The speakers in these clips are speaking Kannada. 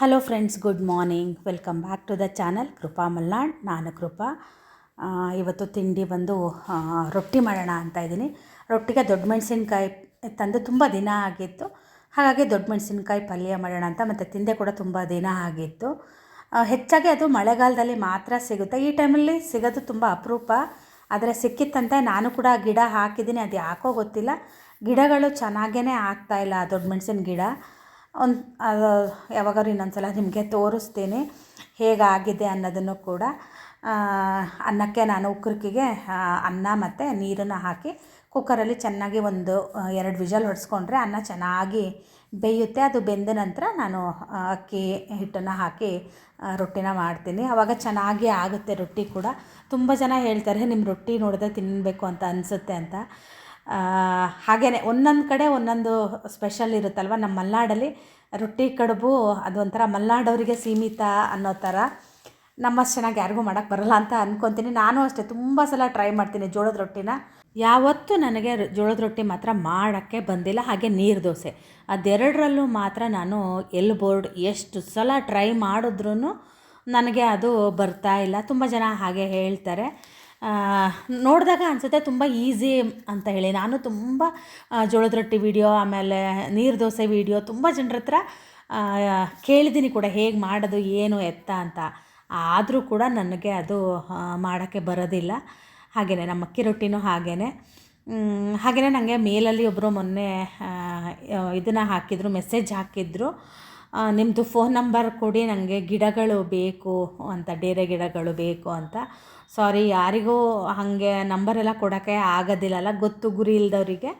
Hello friends good morning welcome back to the channel Krupa Malnad ನಾನು ಕೃಪಾ ಇವತ್ತು ತಿಂಡಿ ಬಂದು ರೊಟ್ಟಿ ಮಾಡೋಣ ಅಂತ ಇದ್ದೀನಿ. ರೊಟ್ಟಿಗೆ ದೊಡ್ಡ ಮೆಣಸಿನ್ಕಾಯಿ ತಂದು ತುಂಬ ದಿನ ಆಗಿತ್ತು. ಹಾಗಾಗಿ ದೊಡ್ಡ ಮೆಣಸಿನ್ಕಾಯಿ ಪಲ್ಯ ಮಾಡೋಣ ಅಂತ, ಮತ್ತು ತಿಂದೆ ಕೂಡ ತುಂಬ ದಿನ ಆಗಿತ್ತು. ಹೆಚ್ಚಾಗಿ ಅದು ಮಳೆಗಾಲದಲ್ಲಿ ಮಾತ್ರ ಸಿಗುತ್ತೆ. ಈ ಟೈಮಲ್ಲಿ ಸಿಗೋದು ತುಂಬ ಅಪರೂಪ. ಆದರೆ ಸಿಕ್ಕಿತ್ತಂತೆ, ನಾನು ಕೂಡ ಗಿಡ ಹಾಕಿದ್ದೀನಿ. ಅದು ಯಾಕೋ ಗೊತ್ತಿಲ್ಲ. ಗಿಡಗಳು ಚೆನ್ನಾಗೇ ಆಗ್ತಾಯಿಲ್ಲ ದೊಡ್ಡ ಮೆಣಸಿನ ಗಿಡ. ಒಂದು, ಅದು ಯಾವಾಗಾರು ಇನ್ನೊಂದು ಸಲ ನಿಮಗೆ ತೋರಿಸ್ತೀನಿ ಹೇಗಾಗಿದೆ ಅನ್ನೋದನ್ನು ಕೂಡ ಅನ್ನಕ್ಕೆ ನಾನು ಉಕ್ಕುರ್ಕಿಗೆ ಅನ್ನ ಮತ್ತು ನೀರನ್ನು ಹಾಕಿ ಕುಕ್ಕರಲ್ಲಿ ಚೆನ್ನಾಗಿ ಒಂದು ಎರಡು ವಿಜಲ್ ಹೊಡೆಸ್ಕೊಂಡ್ರೆ ಅನ್ನ ಚೆನ್ನಾಗಿ ಬೇಯುತ್ತೆ. ಅದು ಬೆಂದ ನಂತರ ನಾನು ಅಕ್ಕಿ ಹಿಟ್ಟನ್ನು ಹಾಕಿ ರೊಟ್ಟಿನ ಮಾಡ್ತೀನಿ. ಆವಾಗ ಚೆನ್ನಾಗಿ ಆಗುತ್ತೆ ರೊಟ್ಟಿ ಕೂಡ. ತುಂಬ ಜನ ಹೇಳ್ತಾರೆ ನಿಮ್ಮ ರೊಟ್ಟಿ ನೋಡಿದ್ರೆ ತಿನ್ನಬೇಕು ಅಂತ ಅನಿಸುತ್ತೆ ಅಂತ. ಹಾಗೆಯೇ ಒಂದೊಂದು ಕಡೆ ಒಂದೊಂದು ಸ್ಪೆಷಲ್ ಇರುತ್ತಲ್ವ? ನಮ್ಮ ಮಲೆನಾಡಲ್ಲಿ ರೊಟ್ಟಿ, ಕಡುಬು ಅದೊಂಥರ ಮಲೆನಾಡವರಿಗೆ ಸೀಮಿತ ಅನ್ನೋ ಥರ ನಮ್ಮಷ್ಟು ಚೆನ್ನಾಗಿ ಯಾರಿಗೂ ಮಾಡೋಕ್ಕೆ ಬರಲ್ಲ ಅಂತ ಅಂದ್ಕೊತೀನಿ ನಾನು ಅಷ್ಟೇ ತುಂಬ ಸಲ ಟ್ರೈ ಮಾಡ್ತೀನಿ ಜೋಳದ ರೊಟ್ಟಿನ. ಯಾವತ್ತೂ ನನಗೆ ಜೋಳದ ರೊಟ್ಟಿ ಮಾತ್ರ ಮಾಡೋಕ್ಕೆ ಬಂದಿಲ್ಲ, ಹಾಗೆ ನೀರು ದೋಸೆ. ಅದೆರಡರಲ್ಲೂ ಮಾತ್ರ ನಾನು ಎಲ್ ಬೋರ್ಡ್ ಎಷ್ಟು ಸಲ ಟ್ರೈ ಮಾಡಿದ್ರೂ ನನಗೆ ಅದು ಬರ್ತಾ ಇಲ್ಲ. ತುಂಬ ಜನ ಹಾಗೆ ಹೇಳ್ತಾರೆ. ನೋಡಿದಾಗ ಅನಿಸುತ್ತೆ ತುಂಬ ಈಸಿ ಅಂತ ಹೇಳಿ. ನಾನು ತುಂಬ ಜೋಳದ ರೊಟ್ಟಿ ವಿಡಿಯೋ ಆಮೇಲೆ ನೀರು ದೋಸೆ ವಿಡಿಯೋ ತುಂಬ ಜನರ ಹತ್ರ ಕೇಳಿದ್ದೀನಿ ಕೂಡ ಹೇಗೆ ಮಾಡೋದು, ಏನು ಎತ್ತ ಅಂತ. ಆದರೂ ಕೂಡ ನನಗೆ ಅದು ಮಾಡೋಕ್ಕೆ ಬರೋದಿಲ್ಲ. ಹಾಗೆಯೇ ನಮ್ಮ ಅಕ್ಕಿ ರೊಟ್ಟಿನೂ ಹಾಗೆಯೇ ಹಾಗೆಯೇ ನನಗೆ ಮೇಲಲ್ಲಿ ಒಬ್ಬರು ಮೊನ್ನೆ ಇದನ್ನು ಹಾಕಿದ್ರು ಮೆಸೇಜ್ ಹಾಕಿದ್ರು. ನಿಮ್ಮದು ಫೋನ್ ನಂಬರ್ ಕೊಡಿ ನನಗೆ ಗಿಡಗಳು ಬೇಕು ಅಂತ, ಡೇರೆ ಗಿಡಗಳು ಬೇಕು ಅಂತ. ಸಾರಿ ಯಾರಿಗೂ ಹಾಗೆ ನಂಬರೆಲ್ಲ ಕೊಡೋಕ್ಕೆ ಆಗೋದಿಲ್ಲಲ್ಲ ಗೊತ್ತು ಗುರಿ ಇಲ್ದವರಿಗೆ.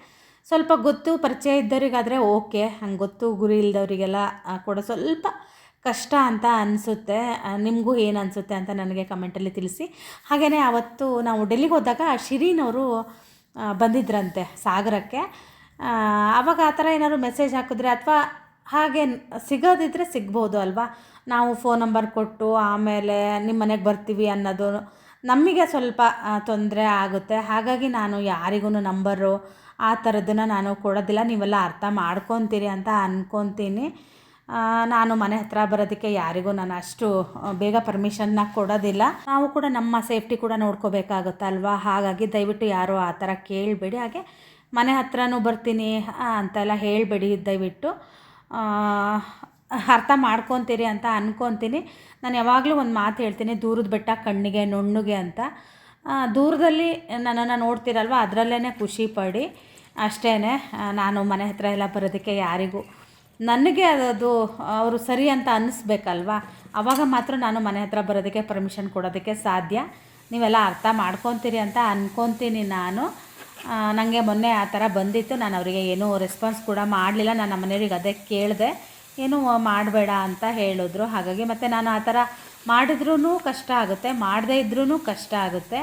ಸ್ವಲ್ಪ ಗೊತ್ತು ಪರಿಚಯ ಇದ್ದವರಿಗಾದರೆ ಓಕೆ ಹಂಗೆ ಗೊತ್ತು ಗುರಿ ಇಲ್ದವರಿಗೆಲ್ಲ ಕೊಡೋ ಸ್ವಲ್ಪ ಕಷ್ಟ ಅಂತ ಅನಿಸುತ್ತೆ. ನಿಮಗೂ ಏನು ಅನಿಸುತ್ತೆ ಅಂತ ನನಗೆ ಕಮೆಂಟಲ್ಲಿ ತಿಳಿಸಿ. ಹಾಗೆಯೇ ಅವತ್ತು ನಾವು ಡೆಲ್ಲಿಗೆ ಹೋದಾಗ ಶಿರೀನವರು ಬಂದಿದ್ರಂತೆ ಸಾಗರಕ್ಕೆ. ಆವಾಗ ಆ ಥರ ಏನಾದ್ರು ಮೆಸೇಜ್ ಹಾಕಿದ್ರೆ, ಅಥವಾ ಹಾಗೆ ಸಿಗೋದಿದ್ರೆ ಸಿಗ್ಬೋದು ಅಲ್ವಾ? ನಾವು ಫೋನ್ ನಂಬರ್ ಕೊಟ್ಟು ಆಮೇಲೆ ನಿಮ್ಮ ಮನೆಗೆ ಬರ್ತೀವಿ ಅನ್ನೋದು ನಮಗೆ ಸ್ವಲ್ಪ ತೊಂದರೆ ಆಗುತ್ತೆ. ಹಾಗಾಗಿ ನಾನು ಯಾರಿಗೂ ನಂಬರು ಆ ಥರದ್ದನ್ನು ನಾನು ಕೊಡೋದಿಲ್ಲ. ನೀವೆಲ್ಲ ಅರ್ಥ ಮಾಡ್ಕೊತೀರಿ ಅಂತ ಅಂದ್ಕೊತೀನಿ ನಾನು ಮನೆ ಹತ್ರ ಬರೋದಕ್ಕೆ ಯಾರಿಗೂ ನಾನು ಅಷ್ಟು ಬೇಗ ಪರ್ಮಿಷನ್ನ ಕೊಡೋದಿಲ್ಲ. ನಾವು ಕೂಡ ನಮ್ಮ ಸೇಫ್ಟಿ ಕೂಡ ನೋಡ್ಕೋಬೇಕಾಗುತ್ತಲ್ವಾ ಹಾಗಾಗಿ ದಯವಿಟ್ಟು ಯಾರು ಆ ಥರ ಕೇಳಬೇಡಿ. ಹಾಗೆ ಮನೆ ಹತ್ರನೂ ಬರ್ತೀನಿ ಅಂತೆಲ್ಲ ಹೇಳಬೇಡಿ ದಯವಿಟ್ಟು. ಅರ್ಥ ಮಾಡ್ಕೊತೀರಿ ಅಂತ ಅನ್ಕೊತೀನಿ. ನಾನು ಯಾವಾಗಲೂ ಒಂದು ಮಾತು ಹೇಳ್ತೀನಿ, ದೂರದ ಬೆಟ್ಟ ಕಣ್ಣಿಗೆ, ನುಣ್ಣಗೆ ಅಂತ. ದೂರದಲ್ಲಿ ನನ್ನನ್ನು ನೋಡ್ತೀರಲ್ವ ಅದರಲ್ಲೇ ಖುಷಿ ಪಡಿ. ಅಷ್ಟೇ ನಾನು ಮನೆ ಹತ್ರ ಎಲ್ಲ ಬರೋದಕ್ಕೆ ಯಾರಿಗೂ. ನನಗೆ ಅದು ಅವರು ಸರಿ ಅಂತ ಅನ್ನಿಸ್ಬೇಕಲ್ವಾ ಆವಾಗ ಮಾತ್ರ ನಾನು ಮನೆ ಹತ್ರ ಬರೋದಕ್ಕೆ ಪರ್ಮಿಷನ್ ಕೊಡೋದಕ್ಕೆ ಸಾಧ್ಯ. ನೀವೆಲ್ಲ ಅರ್ಥ ಮಾಡ್ಕೊತೀರಿ ಅಂತ ಅನ್ಕೊತೀನಿ ನಾನು. ನನಗೆ ಮೊನ್ನೆ ಆ ಥರ ಬಂದಿತ್ತು. ನಾನು ಅವರಿಗೆ ಏನೂ ರೆಸ್ಪಾನ್ಸ್ ಕೂಡ ಮಾಡಲಿಲ್ಲ. ನಾನು ನಮ್ಮ ಮನೆಯವ್ರಿಗೆ ಅದೇ ಕೇಳಿದೆ. ಏನೂ ಮಾಡಬೇಡ ಅಂತ ಹೇಳಿದ್ರು. ಹಾಗಾಗಿ ಮತ್ತು ನಾನು ಆ ಥರ ಮಾಡಿದ್ರೂ ಕಷ್ಟ ಆಗುತ್ತೆ. ಮಾಡದೇ ಇದ್ರೂ ಕಷ್ಟ ಆಗುತ್ತೆ.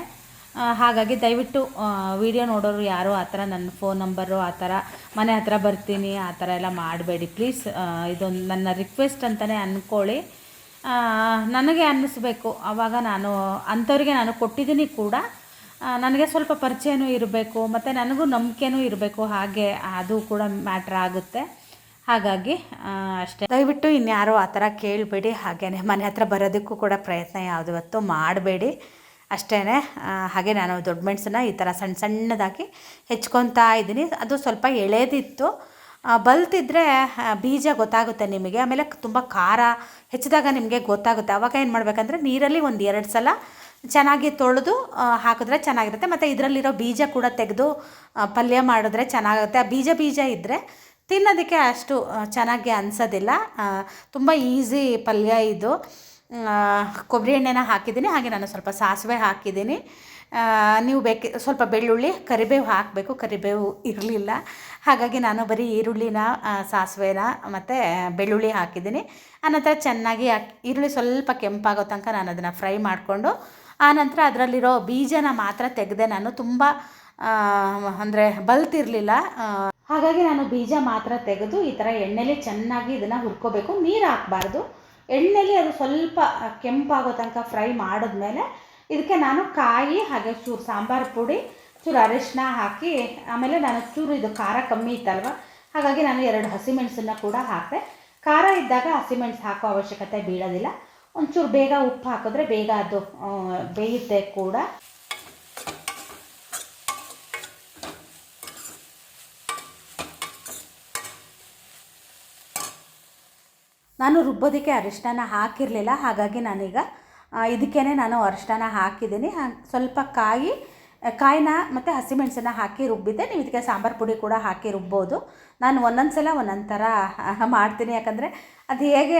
ಹಾಗಾಗಿ ದಯವಿಟ್ಟು ವಿಡಿಯೋ ನೋಡೋರು ಯಾರು ಆ ಥರ ನನ್ನ ಫೋನ್ ನಂಬರು ಆ ಥರ ಮನೆ ಹತ್ರ ಬರ್ತೀನಿ, ಆ ಥರ ಎಲ್ಲ ಮಾಡಬೇಡಿ. ಪ್ಲೀಸ್ ಇದೊಂದು ನನ್ನ ರಿಕ್ವೆಸ್ಟ್ ಅಂತಲೇ ಅಂದ್ಕೊಳ್ಳಿ ನನಗೆ ಅನ್ನಿಸ್ಬೇಕು. ಆವಾಗ ನಾನು, ಅಂಥವ್ರಿಗೆ ನಾನು ಕೊಟ್ಟಿದ್ದೀನಿ ಕೂಡ. ನನಗೆ ಸ್ವಲ್ಪ ಪರಿಚಯನೂ ಇರಬೇಕು, ಮತ್ತು ನನಗೂ ನಂಬಿಕೆನೂ ಇರಬೇಕು, ಹಾಗೆ ಅದು ಕೂಡ ಮ್ಯಾಟ್ರ್ ಆಗುತ್ತೆ. ಹಾಗಾಗಿ ಅಷ್ಟೇ. ದಯವಿಟ್ಟು ಇನ್ಯಾರು ಆ ಥರ ಕೇಳಬೇಡಿ ಹಾಗೇ ಮನೆ ಹತ್ರ ಬರೋದಕ್ಕೂ ಕೂಡ ಪ್ರಯತ್ನ ಯಾವುದವತ್ತು ಮಾಡಬೇಡಿ. ಅಷ್ಟೇ ಹಾಗೆ ನಾನು ದೊಡ್ಡ ಮೆಣಸನ್ನ ಈ ಥರ ಸಣ್ಣ ಸಣ್ಣದಾಗಿ ಹೆಚ್ಕೊತಾ ಇದ್ದೀನಿ. ಅದು ಸ್ವಲ್ಪ ಎಳೆದಿತ್ತು. ಬಲ್ತಿದ್ರೆ ಬೀಜ ಗೊತ್ತಾಗುತ್ತೆ ನಿಮಗೆ. ಆಮೇಲೆ ತುಂಬ ಖಾರ ಹೆಚ್ಚಿದಾಗ ನಿಮಗೆ ಗೊತ್ತಾಗುತ್ತೆ. ಆವಾಗ ಏನು ಮಾಡಬೇಕಂದ್ರೆ ನೀರಲ್ಲಿ ಒಂದು ಎರಡು ಸಲ ಚೆನ್ನಾಗಿ ತೊಳೆದು ಹಾಕಿದ್ರೆ ಚೆನ್ನಾಗಿರುತ್ತೆ. ಮತ್ತು ಇದರಲ್ಲಿರೋ ಬೀಜ ಕೂಡ ತೆಗೆದು ಪಲ್ಯ ಮಾಡಿದ್ರೆ ಚೆನ್ನಾಗುತ್ತೆ ಆ ಬೀಜ ಬೀಜ ಇದ್ದರೆ ತಿನ್ನೋದಕ್ಕೆ ಅಷ್ಟು ಚೆನ್ನಾಗಿ ಅನಿಸೋದಿಲ್ಲ. ತುಂಬ ಈಸಿ ಪಲ್ಯ ಇದು. ಕೊಬ್ಬರಿ ಎಣ್ಣೆನ ಹಾಕಿದ್ದೀನಿ. ಹಾಗೆ ನಾನು ಸ್ವಲ್ಪ ಸಾಸಿವೆ ಹಾಕಿದ್ದೀನಿ. ನೀವು ಬೇಕಿ, ಸ್ವಲ್ಪ ಬೆಳ್ಳುಳ್ಳಿ, ಕರಿಬೇವು ಹಾಕಬೇಕು. ಕರಿಬೇವು ಇರಲಿಲ್ಲ. ಹಾಗಾಗಿ ನಾನು ಬರೀ ಈರುಳ್ಳಿನ ಸಾಸಿವೆನ ಮತ್ತು ಬೆಳ್ಳುಳ್ಳಿ ಹಾಕಿದ್ದೀನಿ. ಆನಂತರ ಚೆನ್ನಾಗಿ ಈರುಳ್ಳಿ ಸ್ವಲ್ಪ ಕೆಂಪಾಗೋ ತನಕ ನಾನು ಅದನ್ನು ಫ್ರೈ ಮಾಡಿಕೊಂಡು ಆನಂತರ ಅದರಲ್ಲಿರೋ ಬೀಜನ ಮಾತ್ರ ತೆಗೆದೆ ನಾನು ತುಂಬ ಅಂದರೆ ಬಲ್ತಿರಲಿಲ್ಲ. ಹಾಗಾಗಿ ನಾನು ಬೀಜ ಮಾತ್ರ ತೆಗೆದು ಈ ಥರ ಎಣ್ಣೆಲಿ ಚೆನ್ನಾಗಿ ಇದನ್ನು ಹುರ್ಕೋಬೇಕು. ನೀರು ಹಾಕಬಾರ್ದು. ಎಣ್ಣೆಲಿ ಅದು ಸ್ವಲ್ಪ ಕೆಂಪಾಗೋ ತನಕ ಫ್ರೈ ಮಾಡಿದ್ಮೇಲೆ ಇದಕ್ಕೆ ನಾನು ಕಾಯಿ ಹಾಗೆ ಚೂರು ಸಾಂಬಾರು ಪುಡಿ, ಚೂರು ಅರಿಶಿನ ಹಾಕಿ, ಆಮೇಲೆ ನಾನು ಚೂರು ಇದು ಖಾರ ಕಮ್ಮಿ ಇತ್ತಲ್ವ? ಹಾಗಾಗಿ ನಾನು ಎರಡು ಹಸಿಮೆಣಸನ್ನ ಕೂಡ ಹಾಕಿದೆ. ಖಾರ ಇದ್ದಾಗ ಹಸಿಮೆಣಸು ಹಾಕೋ ಅವಶ್ಯಕತೆ ಬೀಳೋದಿಲ್ಲ. ಒಂಚೂರು ಬೇಗ ಉಪ್ಪು ಹಾಕಿದ್ರೆ ಬೇಗ ಅದು ಬೇಯುತ್ತೆ ಕೂಡ. ನಾನು ರುಬ್ಬೋದಕ್ಕೆ ಅರಿಶಿನ ಹಾಕಿರಲಿಲ್ಲ, ಹಾಗಾಗಿ ನಾನೀಗ ಇದಕ್ಕೇ ನಾನು ಅರಿಶಿನ ಹಾಕಿದ್ದೀನಿ. ಸ್ವಲ್ಪ ಕಾಯಿ ಕಾಯಿನ ಮತ್ತು ಹಸಿಮೆಣಸನ್ನ ಹಾಕಿ ರುಬ್ಬಿದ್ದೆ. ನೀವು ಇದಕ್ಕೆ ಸಾಂಬಾರು ಪುಡಿ ಕೂಡ ಹಾಕಿ ರುಬ್ಬೋದು. ನಾನು ಒಂದೊಂದು ಸಲ ಒಂದೊಂದು ಥರ ಮಾಡ್ತೀನಿ. ಯಾಕಂದರೆ ಅದು ಹೇಗೆ